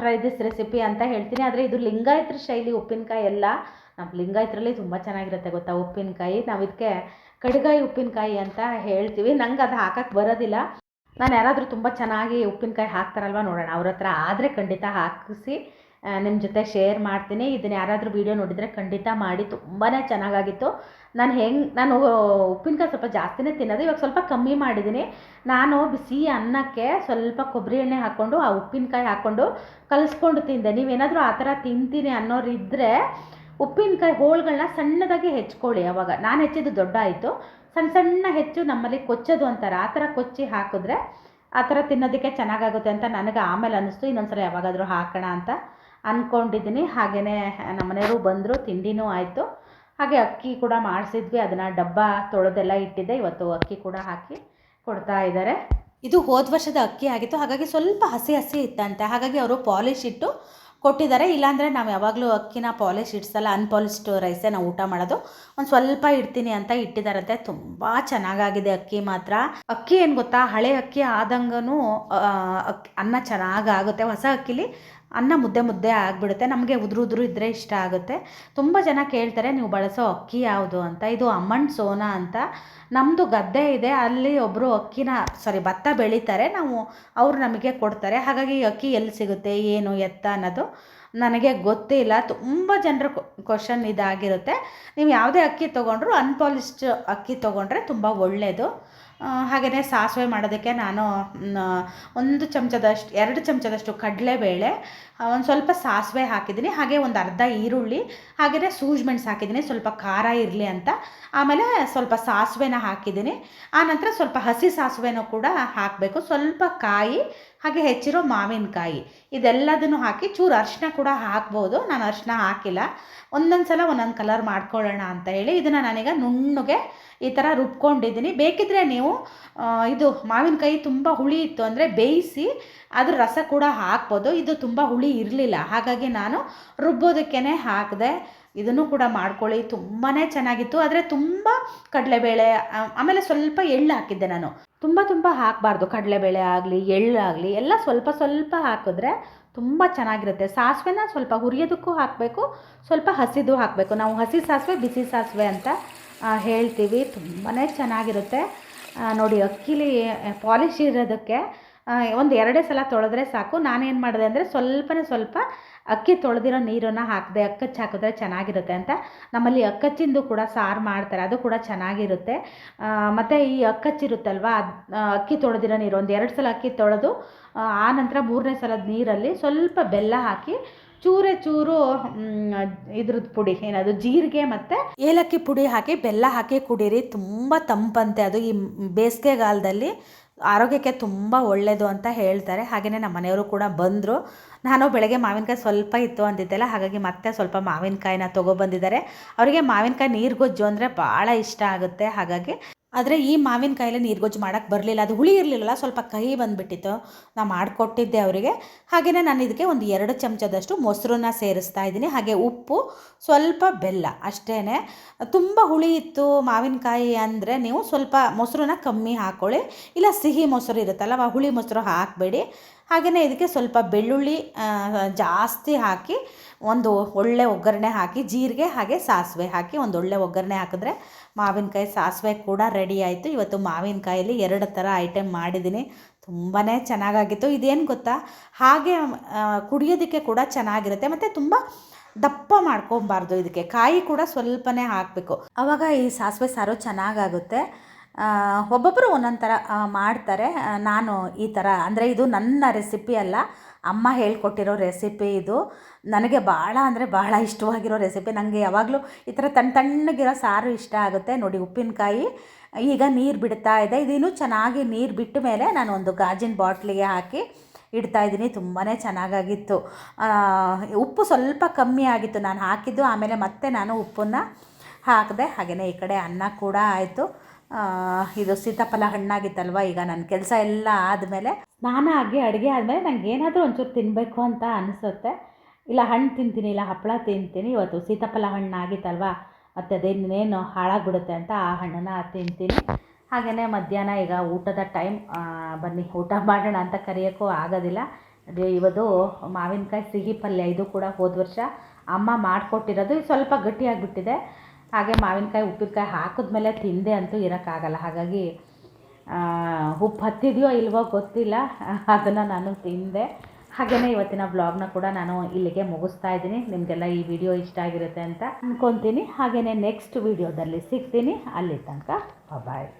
ಟ್ರೈ ದಿಸ್ ರೆಸಿಪಿ ಅಂತ ಹೇಳ್ತೀನಿ. ಆದರೆ ಇದು ಲಿಂಗಾಯತ್ರಿ ಶೈಲಿ ಉಪ್ಪಿನಕಾಯಿ ಎಲ್ಲ ನಮ್ಮ ಲಿಂಗಾಯತರಲ್ಲಿ ತುಂಬ ಚೆನ್ನಾಗಿರುತ್ತೆ ಗೊತ್ತಾ ಉಪ್ಪಿನಕಾಯಿ. ನಾವು ಇದಕ್ಕೆ ಕಡ್ಗಾಯಿ ಉಪ್ಪಿನಕಾಯಿ ಅಂತ ಹೇಳ್ತೀವಿ. ನಂಗೆ ಅದು ಹಾಕಕ್ಕೆ ಬರೋದಿಲ್ಲ. ನಾನು ಯಾರಾದರೂ ತುಂಬ ಚೆನ್ನಾಗಿ ಉಪ್ಪಿನಕಾಯಿ ಹಾಕ್ತಾರಲ್ವ ನೋಡೋಣ. ಅವ್ರ ಹತ್ರ ಆದರೆ ಖಂಡಿತ ಹಾಕಿಸಿ ನಿಮ್ಮ ಜೊತೆ ಶೇರ್ ಮಾಡ್ತೀನಿ. ಇದನ್ನು ಯಾರಾದರೂ ವೀಡಿಯೋ ನೋಡಿದರೆ ಖಂಡಿತ ಮಾಡಿ. ತುಂಬಾ ಚೆನ್ನಾಗಾಗಿತ್ತು. ನಾನು ಹೆಂಗೆ, ನಾನು ಉಪ್ಪಿನಕಾಯಿ ಸ್ವಲ್ಪ ಜಾಸ್ತಿನೇ ತಿನ್ನೋದು. ಇವಾಗ ಸ್ವಲ್ಪ ಕಮ್ಮಿ ಮಾಡಿದ್ದೀನಿ ನಾನು ಬಿಸಿ ಅನ್ನಕ್ಕೆ ಸ್ವಲ್ಪ ಕೊಬ್ಬರಿ ಎಣ್ಣೆ ಹಾಕ್ಕೊಂಡು ಆ ಉಪ್ಪಿನಕಾಯಿ ಹಾಕ್ಕೊಂಡು ಕಲಿಸ್ಕೊಂಡು ತಿಂದೆ. ನೀವೇನಾದರೂ ಆ ಥರ ತಿಂತೀನಿ ಅನ್ನೋರಿದ್ದರೆ ಉಪ್ಪಿನಕಾಯಿ ಹೋಳುಗಳನ್ನ ಸಣ್ಣದಾಗಿ ಹೆಚ್ಕೊಳ್ಳಿ ಅವಾಗ. ನಾನು ಹೆಚ್ಚಿದ್ದು ದೊಡ್ಡ ಆಯಿತು ಸಣ್ಣ ಸಣ್ಣ ಹೆಚ್ಚು ನಮ್ಮಲ್ಲಿ ಕೊಚ್ಚೋದು ಅಂತಾರೆ. ಆ ಥರ ಕೊಚ್ಚಿ ಹಾಕಿದ್ರೆ ಆ ಥರ ತಿನ್ನೋದಕ್ಕೆ ಚೆನ್ನಾಗಾಗುತ್ತೆ ಅಂತ ನನಗೆ ಆಮೇಲೆ ಅನ್ನಿಸ್ತು. ಇನ್ನೊಂದ್ಸಲ ಯಾವಾಗಾದರೂ ಹಾಕೋಣ ಅಂತ ಅಂದ್ಕೊಂಡಿದ್ದೀನಿ ಹಾಗೆಯೇ ನಮ್ಮ ಮನೆಯವರು ಬಂದರು, ತಿಂಡಿನೂ ಆಯಿತು. ಹಾಗೆ ಅಕ್ಕಿ ಕೂಡ ಮಾಡಿಸಿದ್ವಿ. ಅದನ್ನು ಡಬ್ಬ ತೊಳೆದೆಲ್ಲ ಇಟ್ಟಿದ್ದೆ. ಇವತ್ತು ಅಕ್ಕಿ ಕೂಡ ಹಾಕಿ ಕೊಡ್ತಾ ಇದ್ದಾರೆ. ಇದು ಹೋದ ವರ್ಷದ ಅಕ್ಕಿ ಆಗಿತ್ತು. ಹಾಗಾಗಿ ಸ್ವಲ್ಪ ಹಸಿ ಹಸಿ ಇತ್ತಂತೆ. ಹಾಗಾಗಿ ಅವರು ಪಾಲಿಶ್ ಇಟ್ಟು ಕೊಟ್ಟಿದ್ದಾರೆ. ಇಲ್ಲಾಂದರೆ ನಾವು ಯಾವಾಗಲೂ ಅಕ್ಕಿನ ಪಾಲಿಶ್ ಇಡ್ಸಲ್ಲ ಅನ್ಪಾಲಿಶ್ಡ್ ರೈಸೇ ನಾವು ಊಟ ಮಾಡೋದು. ಒಂದು ಸ್ವಲ್ಪ ಇಡ್ತೀನಿ ಅಂತ ಇಟ್ಟಿದ್ದಾರಂತೆ ತುಂಬ ಚೆನ್ನಾಗಾಗಿದೆ ಅಕ್ಕಿ ಮಾತ್ರ. ಅಕ್ಕಿ ಏನು ಗೊತ್ತಾ? ಹಳೆ ಅಕ್ಕಿ ಆದಂಗೂ ಅನ್ನ ಚೆನ್ನಾಗಾಗುತ್ತೆ. ಹೊಸ ಅಕ್ಕಿಲಿ ಅನ್ನ ಮುದ್ದೆ ಮುದ್ದೆ ಆಗಿಬಿಡುತ್ತೆ. ನಮಗೆ ಉದುರು ಉದುರು ಇದ್ದರೆ ಇಷ್ಟ ಆಗುತ್ತೆ. ತುಂಬ ಜನ ಕೇಳ್ತಾರೆ, ನೀವು ಬಳಸೋ ಅಕ್ಕಿ ಯಾವುದು ಅಂತ? ಇದು ಅಮ್ಮಣ್ಣ ಸೋನಾ ಅಂತ. ನಮ್ಮದು ಗದ್ದೆ ಇದೆ. ಅಲ್ಲಿ ಒಬ್ಬರು ಅಕ್ಕಿನ, ಸಾರಿ, ಭತ್ತ ಬೆಳೀತಾರೆ. ನಾವು ಅವರು ನಮಗೆ ಕೊಡ್ತಾರೆ. ಹಾಗಾಗಿ ಅಕ್ಕಿ ಎಲ್ಲಿ ಸಿಗುತ್ತೆ, ಏನು ಎತ್ತ ಅನ್ನೋದು ನನಗೆ ಗೊತ್ತಿಲ್ಲ. ತುಂಬ ಜನರ ಕ್ವಶನ್ ಇದಾಗಿರುತ್ತೆ. ನೀವು ಯಾವುದೇ ಅಕ್ಕಿ ತೊಗೊಂಡ್ರು ಅನ್ಪಾಲಿಶ್ಡ್ ಅಕ್ಕಿ ತೊಗೊಂಡ್ರೆ ತುಂಬ ಒಳ್ಳೆಯದು ಹಾಗೆಯೇ ಸಾಸಿವೆ ಮಾಡೋದಕ್ಕೆ ನಾನು ಒಂದು ಚಮಚದಷ್ಟು ಎರಡು ಚಮಚದಷ್ಟು ಕಡಲೆಬೇಳೆ ಒಂದು ಸ್ವಲ್ಪ ಸಾಸಿವೆ ಹಾಕಿದ್ದೀನಿ, ಹಾಗೆ ಒಂದು ಅರ್ಧ ಈರುಳ್ಳಿ ಹಾಗೆ ಸೂಜ್ ಮೆಣಸು ಹಾಕಿದ್ದೀನಿ, ಸ್ವಲ್ಪ ಖಾರ ಇರಲಿ ಅಂತ. ಆಮೇಲೆ ಸ್ವಲ್ಪ ಸಾಸಿವೆನ ಹಾಕಿದ್ದೀನಿ ಆನಂತರ ಸ್ವಲ್ಪ ಹಸಿ ಸಾಸಿವೆನೂ ಕೂಡ ಹಾಕಬೇಕು. ಸ್ವಲ್ಪ ಕಾಯಿ, ಹಾಗೆ ಹೆಚ್ಚಿರೋ ಮಾವಿನಕಾಯಿ, ಇದೆಲ್ಲದನ್ನು ಹಾಕಿ ಚೂರು ಅರಿಶಿನ ಕೂಡ ಹಾಕ್ಬೋದು. ನಾನು ಅರಿಶಿನ ಹಾಕಿಲ್ಲ. ಒಂದೊಂದು ಸಲ ಒಂದೊಂದು ಕಲರ್ ಮಾಡ್ಕೊಳ್ಳೋಣ ಅಂತ ಹೇಳಿ ಇದನ್ನು ನಾನೀಗ ನುಣ್ಣಗೆ ಈ ಥರ ರುಬ್ಕೊಂಡಿದ್ದೀನಿ. ಬೇಕಿದ್ರೆ ನೀವು ಇದು ಮಾವಿನಕಾಯಿ ತುಂಬ ಹುಳಿ ಇತ್ತು ಅಂದರೆ ಬೇಯಿಸಿ ಅದ್ರ ರಸ ಕೂಡ ಹಾಕ್ಬೋದು. ಇದು ತುಂಬ ಹುಳಿ ಇರಲಿಲ್ಲ. ಹಾಗಾಗಿ ನಾನು ರುಬ್ಬೋದಕ್ಕೇ ಹಾಕಿದೆ. ಇದನ್ನು ಕೂಡ ಮಾಡ್ಕೊಳ್ಳಿ. ತುಂಬಾ ಚೆನ್ನಾಗಿತ್ತು. ಆದರೆ ತುಂಬ ಕಡಲೆಬೇಳೆ ಆಮೇಲೆ ಸ್ವಲ್ಪ ಎಳ್ಳು ಹಾಕಿದ್ದೆ ನಾನು. ತುಂಬ ತುಂಬ ಹಾಕಬಾರ್ದು. ಕಡಲೆಬೇಳೆ ಆಗಲಿ ಎಳ್ಳಾಗಲಿ ಎಲ್ಲ ಸ್ವಲ್ಪ ಸ್ವಲ್ಪ ಹಾಕಿದ್ರೆ ತುಂಬ ಚೆನ್ನಾಗಿರುತ್ತೆ. ಸಾಸಿವೆನ ಸ್ವಲ್ಪ ಹುರಿಯೋದಕ್ಕೂ ಹಾಕಬೇಕು, ಸ್ವಲ್ಪ ಹಸಿದು ಹಾಕಬೇಕು. ನಾವು ಹಸಿ ಸಾಸಿವೆ, ಬಿಸಿ ಸಾಸಿವೆ ಅಂತ ಹೇಳ್ತೀವಿ. ತುಂಬಾ ಚೆನ್ನಾಗಿರುತ್ತೆ. ನೋಡಿ, ಅಕ್ಕಿಲಿ ಪಾಲಿಶ್ ಇರೋದಕ್ಕೆ ಒಂದು ಎರಡೇ ಸಲ ತೊಳೆದ್ರೆ ಸಾಕು. ನಾನೇನು ಮಾಡಿದೆ ಅಂದರೆ ಸ್ವಲ್ಪನೇ ಸ್ವಲ್ಪ ಅಕ್ಕಿ ತೊಳೆದಿರೋ ನೀರನ್ನು ಹಾಕಿದೆ. ಅಕ್ಕಚ್ಚಿ ಹಾಕಿದ್ರೆ ಚೆನ್ನಾಗಿರುತ್ತೆ ಅಂತ. ನಮ್ಮಲ್ಲಿ ಅಕ್ಕಚ್ಚಿಂದು ಕೂಡ ಸಾರು ಮಾಡ್ತಾರೆ. ಅದು ಕೂಡ ಚೆನ್ನಾಗಿರುತ್ತೆ. ಮತ್ತು ಈ ಅಕ್ಕಚ್ಚಿರುತ್ತಲ್ವ ಅದು ಅಕ್ಕಿ ತೊಳೆದಿರೋ ನೀರು, ಒಂದು ಎರಡು ಸಲ ಅಕ್ಕಿ ತೊಳೆದು, ಆ ನಂತರ ಮೂರನೇ ಸಲದ ನೀರಲ್ಲಿ ಸ್ವಲ್ಪ ಬೆಲ್ಲ ಹಾಕಿ, ಚೂರೇ ಚೂರು ಇದ್ರದ್ದು ಪುಡಿ, ಏನದು, ಜೀರಿಗೆ ಮತ್ತು ಏಲಕ್ಕಿ ಪುಡಿ ಹಾಕಿ, ಬೆಲ್ಲ ಹಾಕಿ ಕುಡೀರಿ. ತುಂಬ ತಂಪಂತೆ ಅದು ಈ ಬೇಸಿಗೆಗಾಲದಲ್ಲಿ. ಆರೋಗ್ಯಕ್ಕೆ ತುಂಬ ಒಳ್ಳೆಯದು ಅಂತ ಹೇಳ್ತಾರೆ. ಹಾಗೆಯೇ ನಮ್ಮ ಮನೆಯವರು ಕೂಡ ಬಂದರು. ನಾನು ಬೆಳಗ್ಗೆ ಮಾವಿನಕಾಯಿ ಸ್ವಲ್ಪ ಇತ್ತು ಅಂದಿದ್ದೆಲ್ಲ, ಹಾಗಾಗಿ ಮತ್ತೆ ಸ್ವಲ್ಪ ಮಾವಿನಕಾಯಿನ ತೊಗೊಬಂದಿದ್ದಾರೆ. ಅವರಿಗೆ ಮಾವಿನಕಾಯಿ ನೀರುಗೊಜ್ಜು ಅಂದರೆ ಭಾಳ ಇಷ್ಟ ಆಗುತ್ತೆ. ಹಾಗಾಗಿ ಆದರೆ ಈ ಮಾವಿನಕಾಯಿಲೆ ನೀರುಗೊಜ್ಜು ಮಾಡೋಕ್ಕೆ ಬರಲಿಲ್ಲ. ಅದು ಹುಳಿ ಇರಲಿಲ್ಲ ಸ್ವಲ್ಪ ಕಹಿ ಬಂದುಬಿಟ್ಟಿತ್ತು. ನಾ ಮಾಡಿಕೊಟ್ಟಿದ್ದೆ ಅವರಿಗೆ. ಹಾಗೆಯೇ ನಾನು ಇದಕ್ಕೆ ಒಂದು ಎರಡು ಚಮಚದಷ್ಟು ಮೊಸರನ್ನ ಸೇರಿಸ್ತಾ ಇದ್ದೀನಿ. ಹಾಗೆ ಉಪ್ಪು ಸ್ವಲ್ಪ ಬೆಲ್ಲ ಅಷ್ಟೇ ತುಂಬ ಹುಳಿ ಇತ್ತು ಮಾವಿನಕಾಯಿ ಅಂದರೆ ನೀವು ಸ್ವಲ್ಪ ಮೊಸರನ್ನ ಕಮ್ಮಿ ಹಾಕ್ಕೊಳ್ಳಿ ಇಲ್ಲ ಸಿಹಿ ಮೊಸರು ಇರುತ್ತಲ್ಲ ಹುಳಿ ಮೊಸರು ಹಾಕಬೇಡಿ. ಹಾಗೆಯೇ ಇದಕ್ಕೆ ಸ್ವಲ್ಪ ಬೆಳ್ಳುಳ್ಳಿ ಜಾಸ್ತಿ ಹಾಕಿ ಒಂದು ಒಳ್ಳೆ ಒಗ್ಗರಣೆ ಹಾಕಿ, ಜೀರಿಗೆ ಹಾಗೆ ಸಾಸಿವೆ ಹಾಕಿ ಒಂದು ಒಳ್ಳೆ ಒಗ್ಗರಣೆ ಹಾಕಿದ್ರೆ ಮಾವಿನಕಾಯಿ ಸಾಸಿವೆ ಕೂಡ ರೆಡಿ ಆಯಿತು. ಇವತ್ತು ಮಾವಿನಕಾಯಲ್ಲಿ ಎರಡು ಥರ ಐಟಮ್ ಮಾಡಿದ್ದೀನಿ. ತುಂಬಾ ಚೆನ್ನಾಗಾಗಿತ್ತು. ಇದೇನು ಗೊತ್ತಾ? ಹಾಗೆ ಕುಡಿಯೋದಕ್ಕೆ ಕೂಡ ಚೆನ್ನಾಗಿರುತ್ತೆ. ಮತ್ತು ತುಂಬ ದಪ್ಪ ಮಾಡ್ಕೊಬಾರ್ದು ಇದಕ್ಕೆ. ಕಾಯಿ ಕೂಡ ಸ್ವಲ್ಪನೇ ಹಾಕಬೇಕು. ಆವಾಗ ಈ ಸಾಸಿವೆ ಸಾರು ಚೆನ್ನಾಗಾಗುತ್ತೆ. ಒಬ್ಬೊಬ್ಬರು ಒಂದೊಂದು ಥರ ಮಾಡ್ತಾರೆ. ನಾನು ಈ ಥರ ಅಂದರೆ ಇದು ನನ್ನ ರೆಸಿಪಿ ಅಲ್ಲ, ಅಮ್ಮ ಹೇಳ್ಕೊಟ್ಟಿರೋ ರೆಸಿಪಿ ಇದು. ನನಗೆ ಭಾಳ ಅಂದರೆ ಭಾಳ ಇಷ್ಟವಾಗಿರೋ ರೆಸಿಪಿ. ನನಗೆ ಯಾವಾಗಲೂ ಈ ಥರ ತಣ್ಣ ತಣ್ಣಗಿರೋ ಸಾರು ಇಷ್ಟ ಆಗುತ್ತೆ. ನೋಡಿ, ಉಪ್ಪಿನಕಾಯಿ, ಈಗ ನೀರು ಬಿಡ್ತಾ ಇದೆ. ಇದಿನ್ನೂ ಚೆನ್ನಾಗಿ ನೀರು ಬಿಟ್ಟ ಮೇಲೆ ನಾನು ಒಂದು ಗಾಜಿನ ಬಾಟ್ಲಿಗೆ ಹಾಕಿ ಇಡ್ತಾ ಇದ್ದೀನಿ ತುಂಬಾ ಚೆನ್ನಾಗಾಗಿತ್ತು. ಉಪ್ಪು ಸ್ವಲ್ಪ ಕಮ್ಮಿ ಆಗಿತ್ತು, ನಾನು ಹಾಕಿದ್ದು, ಆಮೇಲೆ ಮತ್ತೆ ನಾನು ಉಪ್ಪನ್ನು ಹಾಕಿದೆ ಹಾಗೆಯೇ ಈ ಕಡೆ ಅನ್ನ ಕೂಡ ಆಯಿತು. ಇದು ಸೀತಾಫಲ ಹಣ್ಣಾಗಿತ್ತಲ್ವ, ಈಗ ನನ್ನ ಕೆಲಸ ಎಲ್ಲ ಆದಮೇಲೆ ನಾನು ಆಗಿ ಅಡುಗೆ ಆದಮೇಲೆ ನನಗೆ ಏನಾದರೂ ಒಂಚೂರು ತಿನ್ನಬೇಕು ಅಂತ ಅನಿಸುತ್ತೆ. ಇಲ್ಲ, ಹಣ್ಣು ತಿಂತೀನಿ, ಇಲ್ಲ ಹಪ್ಪಳ ತಿಂತೀನಿ, ಇವತ್ತು ಸೀತಾಫಲ ಹಣ್ಣು ಆಗಿತ್ತಲ್ವ ಮತ್ತು ಅದೇನೇನು ಹಾಳಾಗ್ಬಿಡುತ್ತೆ ಅಂತ ಆ ಹಣ್ಣನ್ನು ತಿಂತೀನಿ. ಹಾಗೆಯೇ ಮಧ್ಯಾಹ್ನ ಈಗ ಊಟದ ಟೈಮ್ ಬನ್ನಿ, ಊಟ ಮಾಡೋಣ ಅಂತ ಕರೆಯೋಕ್ಕೂ ಆಗೋದಿಲ್ಲ. ಇವತ್ತು ಮಾವಿನಕಾಯಿ ಸಿಹಿ ಪಲ್ಯ, ಇದು ಕೂಡ ಹೋದ ವರ್ಷ ಅಮ್ಮ ಮಾಡಿಕೊಟ್ಟಿರೋದು ಸ್ವಲ್ಪ ಗಟ್ಟಿಯಾಗಿಬಿಟ್ಟಿದೆ ಹಾಗೆ ಮಾವಿನಕಾಯಿ, ಉಪ್ಪಿನಕಾಯಿ ಹಾಕಿದ್ಮೇಲೆ ತಿಂದೆ ಅಂತೂ ಇರೋಕ್ಕಾಗಲ್ಲ. ಹಾಗಾಗಿ ಉಪ್ಪು ಹತ್ತಿದೆಯೋ ಇಲ್ವೋ ಗೊತ್ತಿಲ್ಲ. ಅದನ್ನು ನಾನು ತಿಂದೆ. ಹಾಗೆಯೇ ಇವತ್ತಿನ ಬ್ಲಾಗ್ನ ಕೂಡ ನಾನು ಇಲ್ಲಿಗೆ ಮುಗಿಸ್ತಾ ಇದ್ದೀನಿ. ನಿಮಗೆಲ್ಲ ಈ ವಿಡಿಯೋ ಇಷ್ಟ ಆಗಿರುತ್ತೆ ಅಂತ ಅಂದ್ಕೊತೀನಿ ಹಾಗೆಯೇ ನೆಕ್ಸ್ಟ್ ವಿಡಿಯೋದಲ್ಲಿ ಸಿಗ್ತೀನಿ. ಅಲ್ಲಿ ತನಕ ಬಾಯ್